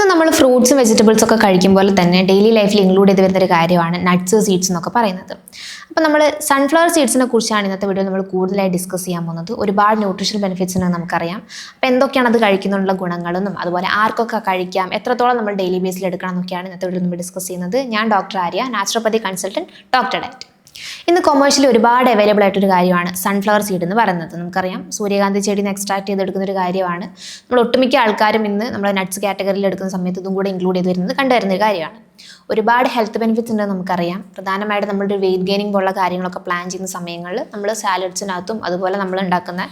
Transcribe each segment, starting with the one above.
ഇന്ന് നമ്മൾ ഫ്രൂട്ട്സും വെജിറ്റബിൾസും ഒക്കെ കഴിക്കുമ്പോൾ തന്നെ ഡെയിലി ലൈഫിൽ ഇൻക്ലൂഡ് ചെയ്ത് വരുന്ന ഒരു കാര്യമാണ് നട്ട്സ് സീഡ്സ് എന്നൊക്കെ പറയുന്നത്. അപ്പോൾ നമ്മൾ സൺഫ്ലവർ സീഡ്സിനെ കുറിച്ചാണ് ഇന്നത്തെ വീഡിയോ നമ്മൾ കൂടുതലായി ഡിസ്കസ് ചെയ്യാൻ പോകുന്നത്. ഒരുപാട് ന്യൂട്രീഷൻ ബെനിഫിറ്റ്സ് ഉണ്ടെന്ന് നമുക്കറിയാം. അപ്പോൾ എന്തൊക്കെയാണ് അത് കഴിക്കുന്നുള്ള ഗുണങ്ങളെന്നും അതുപോലെ ആർക്കൊക്കെ കഴിക്കാം എത്രത്തോളം നമ്മൾ ഡെയിലി ബേസിൽ എടുക്കണം എന്നൊക്കെയാണ് ഇന്നത്തെ വീഡിയോ നമ്മൾ ഡിസ്കസ് ചെയ്യുന്നത്. ഞാൻ doctor Arya naturopathy consultant doctor diet ഇന്ന് കൊമേഴ്ഷ്യലി ഒരുപാട് അവൈലബിൾ ആയിട്ടൊരു കാര്യമാണ് സൺഫ്ലവർ സീഡ് എന്ന് പറയുന്നത്. നമുക്കറിയാം. സൂര്യകാന്തി ചെടിയിൽ നിന്ന് എക്സ്ട്രാക്ട് ചെയ്തെടുക്കുന്ന ഒരു കാര്യമാണ്. നമ്മൾ ഒട്ടുമിക്ക ആൾക്കാരും ഇന്ന് നമ്മുടെ നട്ട്സ് കാറ്റഗറിയിൽ എടുക്കുന്ന സമയത്ത് ഇതും കൂടെ ഇൻക്ലൂഡ് ചെയ്ത് വരുന്നത് കണ്ടുവരുന്ന ഒരു കാര്യമാണ്. ഒരുപാട് ഹെൽത്ത് ബെനിഫിറ്റ്സ് ഉണ്ടെന്ന് നമുക്കറിയാം. പ്രധാനമായിട്ട് നമ്മുടെ വെയിറ്റ് ഗെയിനിങ് പോലുള്ള കാര്യങ്ങളൊക്കെ പ്ലാൻ ചെയ്യുന്ന സമയങ്ങളിൽ നമ്മൾ സാലഡ്സിനകത്തും അതുപോലെ നമ്മൾ ഉണ്ടാക്കുന്ന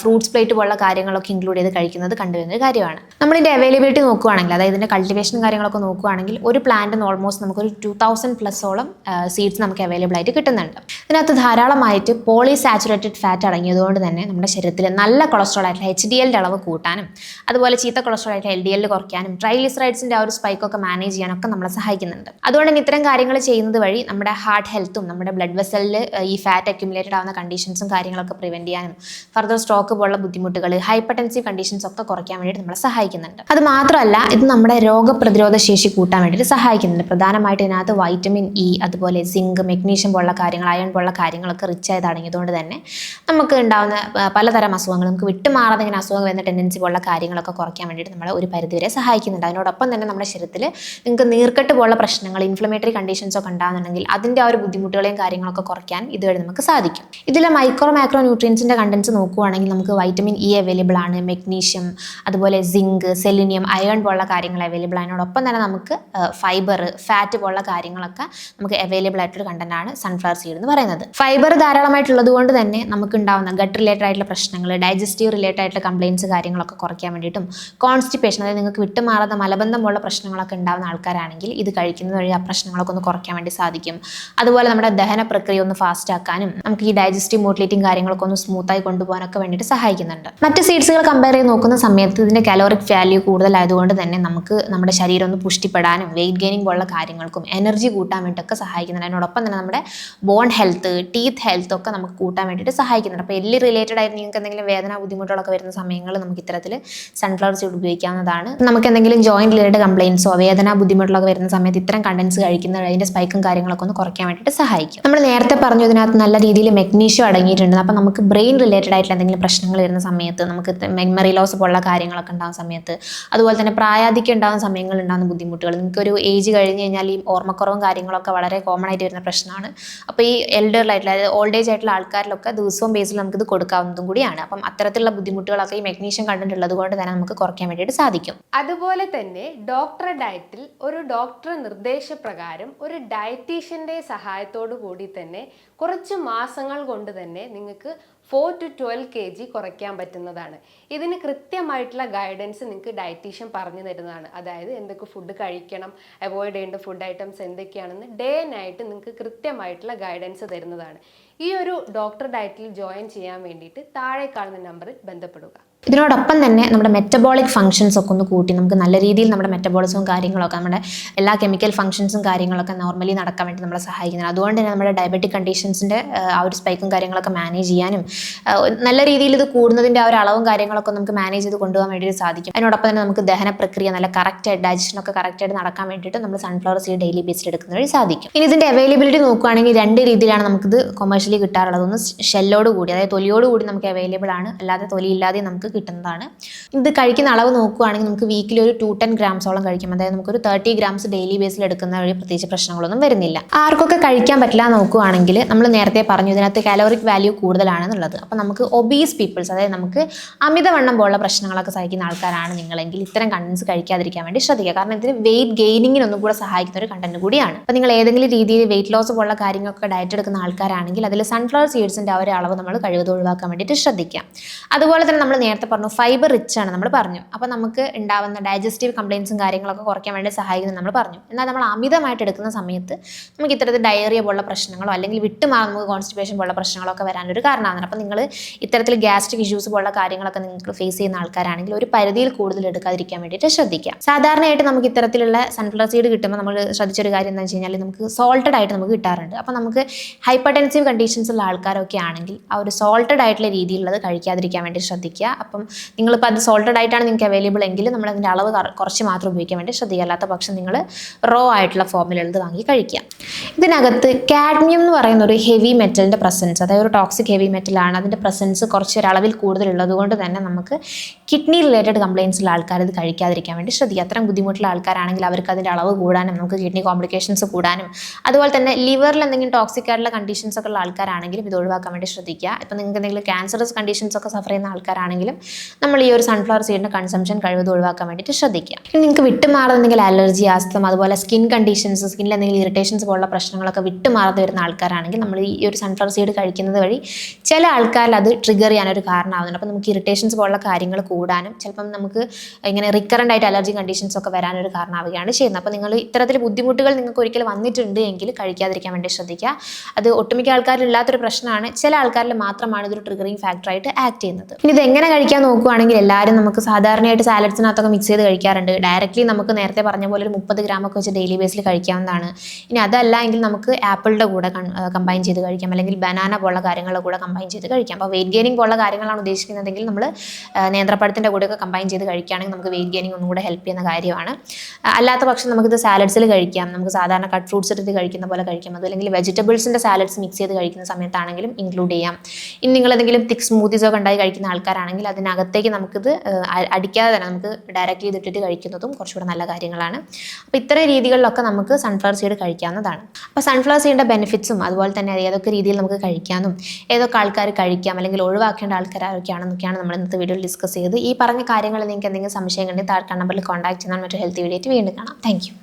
ഫ്രൂട്ട്സ് പ്ലേറ്റ് പോലുള്ള കാര്യങ്ങളൊക്കെ ഇൻക്ലൂഡ് ചെയ്ത് കഴിക്കുന്നത് കണ്ടുവരുന്ന ഒരു കാര്യമാണ്. നമ്മളിതിന്റെ അവൈലബിലിറ്റി നോക്കുകയാണെങ്കിൽ അതായത് ഇതിന്റെ കൾട്ടിവേഷനും കാര്യങ്ങളൊക്കെ നോക്കുകയാണെങ്കിൽ ഒരു പ്ലാന്റിന് ഓൾമോസ്റ്റ് നമുക്കൊരു ടു തൗസൻഡ് പ്ലസോളം സീഡ്സ് നമുക്ക് അവൈലബിൾ ആയിട്ട് കിട്ടുന്നുണ്ട്. ഇതിനകത്ത് ധാരാളമായിട്ട് പോളി സാച്ചുറേറ്റഡ് ഫാറ്റ് അടങ്ങിയതുകൊണ്ട് തന്നെ നമ്മുടെ ശരീരത്തിൽ നല്ല കൊളസ്ട്രോൾ ആയിട്ടുള്ള എച്ച് ഡി എല്ലിന്റെ അളവ് കൂട്ടാനും അതുപോലെ ചീത്ത കൊളസ്ട്രോൾ ആയിട്ടുള്ള എൽ ഡി എല്ലിൽ കുറയ്ക്കാനും ട്രൈലിസറൈഡ്സിന്റെ ആ ഒരു സ്പൈക്കൊക്കെ മാനേജ് ചെയ്യാനൊക്കെ നമ്മളെ സഹായിക്കുന്നുണ്ട്. അതുകൊണ്ട് തന്നെ ഇത്തരം കാര്യങ്ങൾ ചെയ്യുന്നത് വഴി നമ്മുടെ ഹാർട്ട് ഹെൽത്തും നമ്മുടെ ബ്ലഡ് വെസലിൽ ഈ ഫാറ്റ് അക്യുമുലേറ്റഡ് ആവുന്ന കണ്ടീഷൻസും കാര്യങ്ങളൊക്കെ പ്രിവെന്റ് ചെയ്യാനും ഫർദർ സ്ട്രോക്ക് പോലുള്ള ബുദ്ധിമുട്ടുകൾ ഹൈപ്പർടെൻസീവ് കണ്ടീഷൻസ് ഒക്കെ കുറയ്ക്കാൻ വേണ്ടിയിട്ട് നമ്മളെ സഹായിക്കുന്നുണ്ട്. അത് മാത്രമല്ല ഇത് നമ്മുടെ രോഗപ്രതിരോധ ശേഷി കൂട്ടാൻ വേണ്ടിയിട്ട് സഹായിക്കുന്നുണ്ട്. പ്രധാനമായിട്ട് ഇതിനകത്ത് വൈറ്റമിൻ ഇ അതുപോലെ സിങ്ക് മെഗ്നീഷ്യം പോലുള്ള കാര്യങ്ങൾ അയൺ പോലുള്ള കാര്യങ്ങളൊക്കെ റിച്ച് ആയത് അടങ്ങിയതുകൊണ്ട് തന്നെ നമുക്ക് ഉണ്ടാകുന്ന പലതരം അസുഖങ്ങൾ നമുക്ക് വിട്ടുമാറാതെ ഇങ്ങനെ അസുഖം വരുന്ന ടെൻഡൻസി പോലുള്ള കാര്യങ്ങളൊക്കെ കുറയ്ക്കാൻ വേണ്ടിയിട്ട് നമ്മളെ ഒരു പരിധിവരെ സഹായിക്കുന്നുണ്ട്. അതിനോടൊപ്പം തന്നെ നമ്മുടെ ശരീരത്തിൽ നിങ്ങൾക്ക് നീർക്കെട്ട് പോലുള്ള പ്രശ്നങ്ങൾ ഇൻഫ്ലമേറ്ററി കണ്ടീഷൻസ് ഒക്കെ ഉണ്ടാകുന്നുണ്ടെങ്കിൽ അതിന്റെ ആ ഒരു ബുദ്ധിമുട്ടുകളെയും കാര്യങ്ങളൊക്കെ കുറയ്ക്കാൻ ഇതുവഴി നമുക്ക് സാധിക്കും. ഇതിലെ മൈക്രോ മാക്രോ ന്യൂട്രിയൻസിന്റെ കണ്ടൻസ് നോക്കുകയാണെങ്കിൽ നമുക്ക് വൈറ്റമിൻ ഇ അവൈലബിൾ ആണ് മെഗ്നീഷ്യം അതുപോലെ സിങ്ക് സെലിനിയം അയൺ പോലുള്ള കാര്യങ്ങൾ അവൈലബിൾ അതിനോടൊപ്പം തന്നെ നമുക്ക് ഫൈബർ ഫാറ്റ് പോലുള്ള കാര്യങ്ങളൊക്കെ നമുക്ക് അവൈലബിൾ ആയിട്ടൊരു കണ്ടന്റാണ് സൺഫ്ലവർ സീഡ് എന്ന് പറയുന്നത്. ഫൈബർ ധാരാളമായിട്ടുള്ളത് കൊണ്ട് തന്നെ നമുക്ക് ഉണ്ടാവുന്ന ഗട്ട് റിലേറ്റഡ് ആയിട്ടുള്ള പ്രശ്നങ്ങൾ ഡൈജസ്റ്റീവ് റിലേറ്റഡ് ആയിട്ടുള്ള കംപ്ലയിൻസ് കാര്യങ്ങളൊക്കെ കുറയ്ക്കാൻ വേണ്ടിയിട്ടും കോൺസ്റ്റിപ്പേഷൻ അതായത് നിങ്ങൾക്ക് വിട്ടുമാറാത്ത മലബന്ധം പോലുള്ള പ്രശ്നങ്ങളൊക്കെ ഉണ്ടാകുന്ന ആൾക്കാരാണെങ്കിൽ ഇത് കഴിക്കുന്നത് വഴി ആ പ്രശ്നങ്ങളൊക്കെ ഒന്ന് കുറയ്ക്കാൻ വേണ്ടി സാധിക്കും. അതുപോലെ നമ്മുടെ ദഹന പ്രക്രിയ ഒന്ന് ഫാസ്റ്റ് ആക്കാനും നമുക്ക് ഈ ഡൈജസ്റ്റീവ് മോട്ടിലേറ്റിംഗ് കാര്യങ്ങളൊക്കെ ഒന്ന് സ്മൂത്തായി കൊണ്ടുപോകാനൊക്കെ വേണ്ടിയിട്ട് സഹായിക്കുന്നുണ്ട്. മറ്റ് സീഡ്സുകൾ കമ്പയർ ചെയ്ത് നോക്കുന്ന സമയത്ത് ഇതിന്റെ കലോറിക് വാല്യൂ കൂടുതലായതുകൊണ്ട് തന്നെ നമുക്ക് നമ്മുടെ ശരീരം ഒന്ന് പുഷ്ടിപ്പെടാനും വെയിറ്റ് ഗെയിനിങ് പോലുള്ള കാര്യങ്ങൾക്കും എനർജി കൂട്ടാൻ വേണ്ടിയിട്ടൊക്കെ സഹായിക്കുന്നുണ്ട്. അതിനോടൊപ്പം തന്നെ നമ്മുടെ ബോൺ ഹെൽത്ത് ടീത്ത് ഹെൽത്ത് ഒക്കെ നമുക്ക് കൂട്ടാൻ വേണ്ടിയിട്ട് സഹായിക്കുന്നുണ്ട്. അപ്പോൾ എല്ലി റിലേറ്റഡ് ആയിട്ട് നിങ്ങൾക്ക് എന്തെങ്കിലും വേദന ബുദ്ധിമുട്ടുകളൊക്കെ വരുന്ന സമയങ്ങളിൽ നമുക്ക് ഇത്തരത്തിൽ സൺഫ്ലവർ സീഡ് ഉപയോഗിക്കാവുന്നതാണ്. നമുക്ക് എന്തെങ്കിലും ജോയിന്റ് റിലേറ്റഡ് കംപ്ലയിൻസോ വേദന ബുദ്ധിമുട്ടുകളൊക്കെ വരുന്ന സമയത്ത് ഇത്തരം കണ്ടൻസ് കഴിക്കുന്നത് അതിന്റെ സ്പൈക്കും കാര്യങ്ങളൊക്കെ ഒന്ന് കുറയ്ക്കാൻ വേണ്ടിയിട്ട് സഹായിക്കും. നമ്മൾ നേരത്തെ പറഞ്ഞു ഇതിനകത്ത് നല്ല രീതിയിൽ മെഗ്നീഷ്യം അടങ്ങിയിട്ടുണ്ട്. അപ്പോൾ നമുക്ക് ബ്രെയിൻ റിലേറ്റഡ് ആയിട്ടുള്ള എന്തെങ്കിലും പ്രശ്നങ്ങൾ വരുന്ന സമയത്ത് നമുക്ക് മെമ്മറി ലോസ് പോലുള്ള കാര്യങ്ങളൊക്കെ ഉണ്ടാകുന്ന സമയത്ത് അതുപോലെ തന്നെ പ്രായാധിക്യം ഉണ്ടാകുന്ന സമയങ്ങളിൽ ഉണ്ടാകുന്ന ബുദ്ധിമുട്ടുകൾ. നിങ്ങൾക്ക് ഒരു ഏജ് കഴിഞ്ഞ് കഴിഞ്ഞാൽ ഈ ഓർമ്മക്കുറവും കാര്യങ്ങളൊക്കെ വളരെ കോമൺ ആയിട്ട് വരുന്ന പ്രശ്നമാണ്. അപ്പോൾ ഈ എൽഡറിലായിട്ടുള്ള അതായത് ഓൾഡ് ഏജ് ആയിട്ടുള്ള ആൾക്കാരിലൊക്കെ ദിവസവും ബേസിൽ നമുക്ക് ഇത് കൊടുക്കാവുന്നതും കൂടിയാണ്. അപ്പം അത്തരത്തിലുള്ള ബുദ്ധിമുട്ടുകളൊക്കെ ഈ മെഗ്നീഷ്യം കണ്ടന്റ് ഉള്ളത് കൊണ്ട് തന്നെ നമുക്ക് കുറയ്ക്കാൻ വേണ്ടിയിട്ട് സാധിക്കും. അതുപോലെ തന്നെ ഡോക്ടറെ ഡയറ്റിൽ ഒരു ഡോക്ടർ നിർദ്ദേശപ്രകാരം ഒരു ഡയറ്റീഷ്യന്റെ സഹായത്തോടു കൂടി തന്നെ കുറച്ച് മാസങ്ങൾ കൊണ്ട് തന്നെ നിങ്ങൾക്ക് four to twelve K G കുറയ്ക്കാൻ പറ്റുന്നതാണ്. ഇതിന് കൃത്യമായിട്ടുള്ള ഗൈഡൻസ് നിങ്ങൾക്ക് ഡയറ്റീഷ്യൻ പറഞ്ഞു തരുന്നതാണ്. അതായത് എന്തൊക്കെ ഫുഡ് കഴിക്കണം അവോയ്ഡ് ചെയ്യേണ്ട ഫുഡ് ഐറ്റംസ് എന്തൊക്കെയാണെന്ന് ഡേ നൈറ്റ് നിങ്ങൾക്ക് കൃത്യമായിട്ടുള്ള ഗൈഡൻസ് തരുന്നതാണ്. ഈ ഒരു ഡോക്ടർ ഡയറ്റിൽ ജോയിൻ ചെയ്യാൻ വേണ്ടിയിട്ട് താഴെ കാണുന്ന നമ്പറിൽ ബന്ധപ്പെടുക. ഇതിനോടൊപ്പം തന്നെ നമ്മുടെ മെറ്റബോളിക് ഫംഗ്ഷൻസ് ഒക്കെ ഒന്ന് കൂട്ടി നമുക്ക് നല്ല രീതിയിൽ നമ്മുടെ മെറ്റബോളിസവും കാര്യങ്ങളൊക്കെ നമ്മുടെ എല്ലാ കെമിക്കൽ ഫംഗ്ഷൻസും കാര്യങ്ങളൊക്കെ നോർമലി നടക്കാൻ വേണ്ടി നമ്മളെ സഹായിക്കുന്നത് അതുകൊണ്ട് തന്നെ നമ്മുടെ ഡയബറ്റിക് കണ്ടീഷൻസിന്റെ ആ ഒരു സ്പൈക്കും കാര്യങ്ങളൊക്കെ മാനേജ് ചെയ്യാനും നല്ല രീതിയിൽ ഇത് കൂടുന്നതിന്റെ ആ ഒരു അളവും കാര്യങ്ങളൊക്കെ നമുക്ക് മാനേജ് ചെയ്ത് കൊണ്ടുപോകാൻ വേണ്ടിയിട്ട് സാധിക്കും. അതിനോടൊപ്പം തന്നെ നമുക്ക് ദഹന പ്രക്രിയ നല്ല കറക്റ്റായിട്ട് ഡൈജഷൻ ഒക്കെ കറക്റ്റായിട്ട് നടക്കാൻ വേണ്ടിയിട്ട് നമ്മൾ സൺഫ്ലവർ സീഡ് ഡെയിലി ബേസിൽ എടുക്കുന്ന വഴി സാധിക്കും. ഇനി ഇതിന്റെ അവൈലബിലിറ്റി നോക്കുകയാണെങ്കിൽ രണ്ട് രീതിയിലാണ് നമുക്കിത് കൊമേഴ്ഷ്യലി കിട്ടാറുള്ളത് ഒന്ന് ഷെല്ലോട് കൂടി അതായത് തൊലിയോട് കൂടി നമുക്ക് അവൈലബിൾ ആണ്. അല്ലാതെ തൊലി ഇല്ലാതെ നമുക്ക് കിട്ടുന്നതാണ്. ഇത് കഴിക്കുന്ന അളവ് നോക്കുകയാണെങ്കിൽ നമുക്ക് വീക്കിലി ഒരു ടു ടെൻ ഗ്രാംസോളം കഴിക്കും. അതായത് നമുക്കൊരു തേർട്ടി ഗ്രാംസ് ഡെയിലി ബേസിൽ എടുക്കുന്ന വഴി പ്രത്യേകിച്ച് പ്രശ്നങ്ങളൊന്നും വരുന്നില്ല. ആർക്കൊക്കെ കഴിക്കാൻ പറ്റില്ല നോക്കുകയാണെങ്കിൽ നമ്മൾ നേരത്തെ പറഞ്ഞു ഇതിനകത്ത് കാലോറിക് വാല്യൂ കൂടുതലാണെന്നുള്ളത്. അപ്പോൾ നമുക്ക് ഒബീസ് പീപ്പിൾസ് അതായത് നമുക്ക് അമിതവണ്ണം പോലുള്ള പ്രശ്നങ്ങളൊക്കെ സഹിക്കുന്ന ആൾക്കാരാണ് നിങ്ങളെങ്കിൽ ഇത്തരം കണ്ടൻസ് കഴിക്കാതിരിക്കാൻ വേണ്ടി ശ്രദ്ധിക്കുക. കാരണം ഇതിന് വെയിറ്റ് ഗെയിനിങ്ങിനൊന്നും കൂടെ സഹായിക്കുന്ന ഒരു കണ്ടന്റ് കൂടിയാണ്. അപ്പോൾ നിങ്ങൾ ഏതെങ്കിലും രീതിയിൽ വെയിറ്റ് ലോസ് പോലുള്ള കാര്യങ്ങളൊക്കെ ഡയറ്റ് എടുക്കുന്ന ആൾക്കാരാണെങ്കിൽ അതിൽ സൺഫ്ലവർ സീഡ്സിന്റെ ആ ഒരു അളവ് നമ്മൾ കഴിവതും ഒഴിവാക്കാൻ വേണ്ടിയിട്ട് ശ്രദ്ധിക്കാം. അതുപോലെ തന്നെ നമ്മൾ നേരത്തെ പറഞ്ഞു ഫൈബർ റിച്ച് ആണ് നമ്മൾ പറഞ്ഞു. അപ്പോൾ നമുക്ക് ഉണ്ടാവുന്ന ഡൈജസ്റ്റീവ് കംപ്ലയിൻസും കാര്യങ്ങളൊക്കെ കുറയ്ക്കാൻ വേണ്ടി സഹായിക്കുന്നു നമ്മൾ പറഞ്ഞു. എന്നാൽ നമ്മൾ അമിതമായിട്ട് എടുക്കുന്ന സമയത്ത് നമുക്ക് ഇത്തരത്തിൽ ഡയറിയ പോലുള്ള പ്രശ്നങ്ങളോ അല്ലെങ്കിൽ വിട്ടുമാറി നമുക്ക് കോൺസ്റ്റിപ്പേഷൻ പോലുള്ള പ്രശ്നങ്ങളൊക്കെ വരാനൊരു കാരണമാണ്. അപ്പോൾ നിങ്ങൾ ഇത്തരത്തിൽ ഗ്യാസ്ട്രിക് ഇഷ്യൂസ് പോലുള്ള കാര്യങ്ങളൊക്കെ നിങ്ങൾക്ക് ഫേസ് ചെയ്യുന്ന ആൾക്കാരാണെങ്കിൽ ഒരു പരിധിയിൽ കൂടുതൽ എടുക്കാതിരിക്കാൻ വേണ്ടിയിട്ട് ശ്രദ്ധിക്കാം. സാധാരണയായിട്ട് നമുക്ക് ഇത്തരത്തിലുള്ള സൺഫ്ലവർ സീഡ് കിട്ടുമ്പോൾ നമ്മൾ ശ്രദ്ധിച്ചൊരു കാര്യം എന്താണെന്ന് വെച്ച് കഴിഞ്ഞാൽ നമുക്ക് സോൾട്ടഡ് ആയിട്ട് നമുക്ക് കിട്ടാറുണ്ട്. അപ്പോൾ നമുക്ക് ഹൈപ്പർടെൻസീവ് കണ്ടീഷൻസ് ഉള്ള ആൾക്കാരൊക്കെ ആണെങ്കിൽ ആ ഒരു സോൾട്ടഡ് ആയിട്ടുള്ള രീതിയിലുള്ളത് കഴിക്കാതിരിക്കാൻ വേണ്ടി ശ്രദ്ധിക്കുക. അപ്പം നിങ്ങളിപ്പോൾ അത് സോൾട്ടഡ് ആയിട്ടാണ് നിങ്ങൾക്ക് അവൈലബിൾ എങ്കിൽ നമ്മൾ അതിന്റെ അളവ് കുറച്ച് മാത്രം ഉപയോഗിക്കാൻ വേണ്ടി ശ്രദ്ധിക്കുക. അല്ലാത്ത പക്ഷം നിങ്ങൾ റോ ആയിട്ടുള്ള ഫോമിലുള്ളത് വാങ്ങി കഴിക്കുക. ഇതിനകത്ത് കാഡ്മിയം എന്ന് പറയുന്ന ഒരു ഹെവി മെറ്റലിന്റെ പ്രസൻസ് അതായത് ഒരു ടോക്സിക് ഹെവി മെറ്റലാണ് അതിന്റെ പ്രസൻസ് കുറച്ച് ഒരളവിൽ കൂടുതലുള്ളത് കൊണ്ട് തന്നെ നമുക്ക് കിഡ്നി റിലേറ്റഡ് കംപ്ലയിൻസ് ഉള്ള ആൾക്കാർ ഇത് കഴിക്കാതിരിക്കാൻ വേണ്ടി ശ്രദ്ധിക്കുക. അത്രയും ബുദ്ധിമുട്ടുള്ള ആൾക്കാരാണെങ്കിൽ അവർക്ക് അതിന്റെ അളവ് കൂടാനും നമുക്ക് കിഡ്നി കോംപ്ലിക്കേഷൻസ് കൂടാനും അതുപോലെ തന്നെ ലിവറിൽ എന്തെങ്കിലും ടോക്സിക് ആയിട്ടുള്ള കണ്ടീഷൻസ് ഒക്കെ ഉള്ള ആൾക്കാരാണെങ്കിലും ഇത് ഒഴിവാക്കാൻ വേണ്ടി ശ്രദ്ധിക്കുക. ഇപ്പം നിങ്ങൾക്ക് എന്തെങ്കിലും ക്യാൻസറസ് കണ്ടീഷൻസ് ഒക്കെ സഫർ ചെയ്യുന്ന ആൾക്കാരാണെങ്കിലും നമ്മൾ ഈ ഒരു സൺഫ്ലവർ സീഡിന്റെ കൺസംഷൻ കഴിവതും ഒഴിവാക്കാൻ വേണ്ടിയിട്ട് ശ്രദ്ധിക്കുക. നിങ്ങൾക്ക് വിട്ടുമാറുന്നെങ്കിൽ അലർജി ആസ്തം അതുപോലെ സ്കിൻ കണ്ടീഷൻസ് സ്കിന്നിൽ എന്തെങ്കിലും ഇറിറ്റേഷൻസ് പോലുള്ള പ്രശ്നങ്ങളൊക്കെ വിട്ടുമാറാതെ വരുന്ന ആൾക്കാരാണെങ്കിൽ നമ്മൾ ഈ ഒരു സൺഫ്ലവർ സീഡ് കഴിക്കുന്നത് വഴി ചില ആൾക്കാരിൽ അത് ട്രിഗർ ചെയ്യാനൊരു കാരണമാകുന്നുണ്ട് അപ്പോൾ നമുക്ക് ഇറിറ്റേഷൻസ് പോലുള്ള കാര്യങ്ങൾ കൂടാനും ചിലപ്പം നമുക്ക് ഇങ്ങനെ റിക്കറന്റ് ആയിട്ട് അലർജി കണ്ടീഷൻസ് ഒക്കെ വരാനൊരു കാരണമാവുകയാണ് ചെയ്യുന്നത്. അപ്പോൾ നിങ്ങൾ ഇത്തരത്തിൽ ബുദ്ധിമുട്ടുകൾ നിങ്ങൾക്ക് ഒരിക്കലും വന്നിട്ടുണ്ട് എങ്കിൽ കഴിക്കാതിരിക്കാൻ വേണ്ടി ശ്രദ്ധിക്കുക. അത് ഒട്ടുമിക്ക ആൾക്കാരിൽ ഇല്ലാത്തൊരു പ്രശ്നമാണ്. ചില ആൾക്കാരിൽ മാത്രമാണ് ഇതൊരു ട്രിഗറിങ് ഫാക്ടറായിട്ട് ആക്ട് ചെയ്യുന്നത്. ഇനി ഇത് എങ്ങനെ കഴിക്കാൻ നോക്കുകയാണെങ്കിൽ എല്ലാവരും നമുക്ക് സാധാരണയായിട്ട് സാലഡ്സിനകത്തൊക്കെ മിക്സ് ചെയ്ത് കഴിക്കാറുണ്ട്. ഡയറക്റ്റ്ലി നമുക്ക് നേരത്തെ പറഞ്ഞ പോലെ ഒരു മുപ്പത് ഗ്രാമൊക്കെ വെച്ച് ഡെയിലി ബേസിൽ കഴിക്കാവുന്നതാണ്. ഇനി അതല്ല എങ്കിൽ നമുക്ക് ആപ്പിളിന്റെ കൂടെ കമ്പൈൻ ചെയ്ത് കഴിക്കാം. അല്ലെങ്കിൽ ബനാന പോലുള്ള കാര്യങ്ങളുടെ കൂടെ കമ്പൈൻ ചെയ്ത് കഴിക്കാം. അപ്പോൾ വെയിറ്റ് ഗെയിനിങ് പോലുള്ള കാര്യങ്ങളാണ് ഉദ്ദേശിക്കുന്നതെങ്കിൽ നമ്മൾ നേന്ത്രപ്പഴത്തിന്റെ കൂടെയൊക്കെ കമ്പൈൻ ചെയ്ത് കഴിക്കുകയാണെങ്കിൽ നമുക്ക് വെയിറ്റ് ഗെയിനിങ് ഒന്നും കൂടെ ഹെൽപ്പ് ചെയ്യുന്ന കാര്യമാണ്. അല്ലാത്ത പക്ഷം നമുക്കിത് സാലഡ്സിൽ കഴിക്കാം. നമുക്ക് സാധാരണ കട്ട് ഫ്രൂട്ട്സ് എടുത്ത് കഴിക്കുന്ന പോലെ കഴിക്കാം. അതല്ലെങ്കിൽ വെജിറ്റബിൾസിന്റെ സാലഡ്സ് മിക്സ് ചെയ്ത് കഴിക്കുന്ന സമയത്താണെങ്കിലും ഇൻക്ലൂഡ് ചെയ്യാം. ഇനി നിങ്ങൾ എന്തെങ്കിലും തിക് സ്മൂത്തീസ് ഒക്കെ ഉണ്ടായി കഴിക്കുന്ന ആൾക്കാരാണെങ്കിൽ അതിനകത്തേക്ക് നമുക്കിത് അടിക്കാതെ തന്നെ നമുക്ക് ഡയറക്റ്റ്ലി ഇതിട്ടിട്ട് കഴിക്കുന്നതും കുറച്ചുകൂടെ നല്ല കാര്യങ്ങളാണ്. അപ്പോൾ ഇത്തരം രീതികളിലൊക്കെ നമുക്ക് സൺഫ്ലവർ സീഡ് കഴിക്കാവുന്നതാണ്. അപ്പോൾ സൺഫ്ലവർ സീഡിന്റെ ബെനിഫിറ്റ്സും അതുപോലെ തന്നെ ഏതൊക്കെ രീതിയിൽ നമുക്ക് കഴിക്കാനും ഏതൊക്കെ ആൾക്കാർ കഴിക്കാം അല്ലെങ്കിൽ ഒഴിവാക്കേണ്ട ആൾക്കാരൊക്കെയാണെന്നൊക്കെയാണ് നമ്മൾ ഇന്നത്തെ വീഡിയോയിൽ ഡിസ്കസ് ചെയ്ത് ഈ പറഞ്ഞ കാര്യങ്ങളിൽ നിങ്ങൾക്ക് എന്തെങ്കിലും സംശയം കണ്ടെങ്കിൽ താഴെ നമ്പറിൽ കോൺടാക്ട് ചെയ്താൽ മറ്റൊരു ഹെൽത്ത് വീഡിയോ വീണ്ടും കാണാം. താങ്ക്